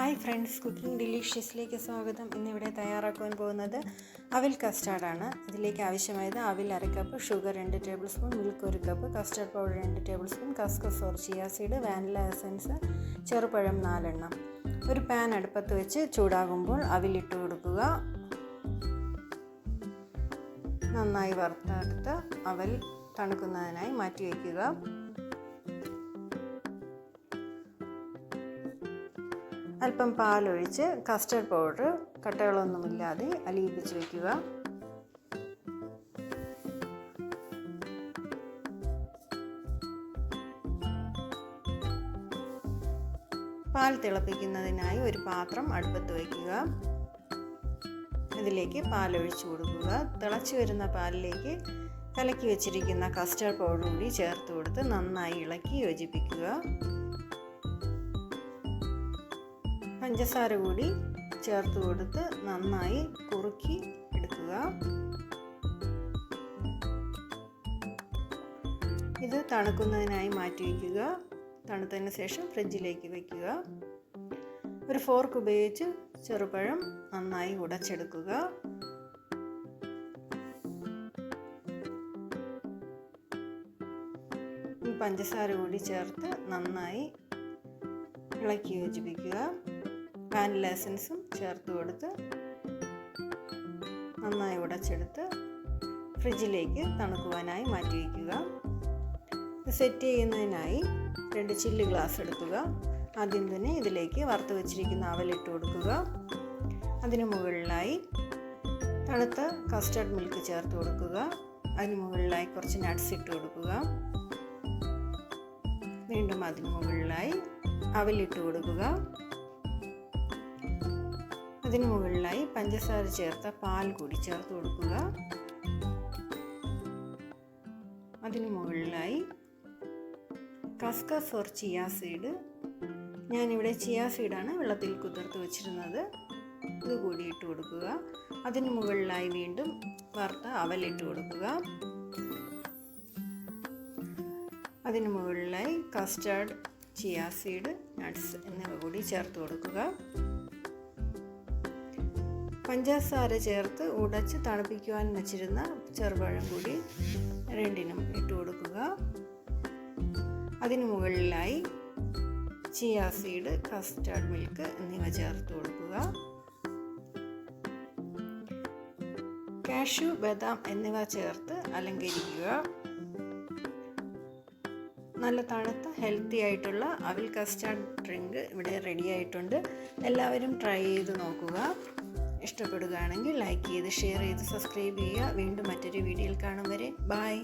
Hi friends cooking ഡിലീഷ്യസിലേക്ക് സ്വാഗതം. ഇന്നിവിടെ തയ്യാറാക്കുവാൻ പോകുന്നത് അവിൽ കസ്റ്റാർഡാണ് ഇതിലേക്ക് ആവശ്യമായത് അവിൽ അര കപ്പ് ഷുഗർ രണ്ട് ടേബിൾ സ്പൂൺ മിൽക്ക് ഒരു കപ്പ് കസ്റ്റാർഡ് പൗഡർ രണ്ട് ടേബിൾ സ്പൂൺ കസ്കസ് or chia seed vanilla essence ചെറുപഴം നാലെണ്ണം. ഒരു പാൻ അടുപ്പത്ത് വെച്ച് ചൂടാകുമ്പോൾ അവിലിട്ട് കൊടുക്കുക. നന്നായി വറുത്തെടുത്ത് അവൽ തണുക്കുന്നതിനായി മാറ്റി വയ്ക്കുക അല്പം പാലൊഴിച്ച് കസ്റ്റർഡ് പൗഡർ കട്ടകളൊന്നുമില്ലാതെ അലിയിപ്പിച്ച് വയ്ക്കുക പാൽ തിളപ്പിക്കുന്നതിനായി ഒരു പാത്രം അടുപ്പത്ത് വയ്ക്കുക ഇതിലേക്ക് പാലൊഴിച്ചു കൊടുക്കുക. തിളച്ചു വരുന്ന പാലിലേക്ക് കലക്കി വെച്ചിരിക്കുന്ന കസ്റ്റർഡ് പൗഡർ കൂടി ചേർത്ത് കൊടുത്ത് നന്നായി ഇളക്കി യോജിപ്പിക്കുക. പഞ്ചസാര കൂടി ചേർത്ത് കൊടുത്ത് നന്നായി കുറുക്കി എടുക്കുക. ഇത് തണുക്കുന്നതിനായി മാറ്റി വയ്ക്കുക. തണുത്തതിന് ശേഷം ഫ്രിഡ്ജിലേക്ക് വയ്ക്കുക. ഒരു ഫോർക്ക് ഉപയോഗിച്ച് ചെറുപഴം നന്നായി ഉടച്ചെടുക്കുക. പഞ്ചസാര കൂടി ചേർത്ത് നന്നായി ഇളക്കി യോജിപ്പിക്കുക. വാനില എസൻസും ചേർത്ത് കൊടുത്ത് നന്നായി ഉടച്ചെടുത്ത് ഫ്രിഡ്ജിലേക്ക് തണുക്കുവാനായി മാറ്റി വയ്ക്കുക. സെറ്റ് ചെയ്യുന്നതിനായി രണ്ട് ചില്ല് ഗ്ലാസ് എടുക്കുക. ആദ്യം തന്നെ ഇതിലേക്ക് വറുത്ത് വെച്ചിരിക്കുന്ന അവലിട്ട് കൊടുക്കുക. അതിന് മുകളിലായി തണുത്ത കസ്റ്റർഡ് മിൽക്ക് ചേർത്ത് കൊടുക്കുക. അതിന് മുകളിലായി കുറച്ച് നട്ട്സ് ഇട്ട് കൊടുക്കുക. വീണ്ടും അതിന് മുകളിലായി അവലിട്ട് കൊടുക്കുക. അതിന് മുകളിലായി പഞ്ചസാര ചേർത്ത പാൽ കൂടി ചേർത്ത് കൊടുക്കുക. അതിന് മുകളിലായി കസ്കസ് ഓർ ചിയ സീഡ്. ഞാനിവിടെ ചിയ സീഡാണ് വെള്ളത്തിൽ കുതിർത്ത് വെച്ചിരുന്നത്. ഇത് കൂടി ഇട്ട് കൊടുക്കുക. അതിന് മുകളിലായി വീണ്ടും വറുത്ത അവലിട്ട് കൊടുക്കുക. അതിന് മുകളിലായി കസ്റ്റാർഡ് ചിയ സീഡ് നട്ട്സ് എന്നിവ കൂടി ചേർത്ത് കൊടുക്കുക. പഞ്ചസാര ചേർത്ത് ഉടച്ച് തണുപ്പിക്കുവാൻ വെച്ചിരുന്ന ചെറുപഴം കൂടി രണ്ടിനും ഇട്ട് കൊടുക്കുക. അതിന് മുകളിലായി ചിയ സീഡ് കസ്റ്റാർഡ് മിൽക്ക് എന്നിവ ചേർത്ത് കൊടുക്കുക. കാഷ്യൂ ബദാം എന്നിവ ചേർത്ത് അലങ്കരിക്കുക. നല്ല തണുത്ത ഹെൽത്തി ആയിട്ടുള്ള അവിൽ കസ്റ്റാർഡ് ഡ്രിങ്ക് ഇവിടെ റെഡി ആയിട്ടുണ്ട്. എല്ലാവരും ട്രൈ ചെയ്ത് നോക്കുക. ഇഷ്ടപ്പെടുകയാണെങ്കിൽ ലൈക്ക് ചെയ്ത് ഷെയർ ചെയ്ത് സബ്സ്ക്രൈബ് ചെയ്യുക. വീണ്ടും മറ്റൊരു വീഡിയോയിൽ കാണും വരെ. ബായ്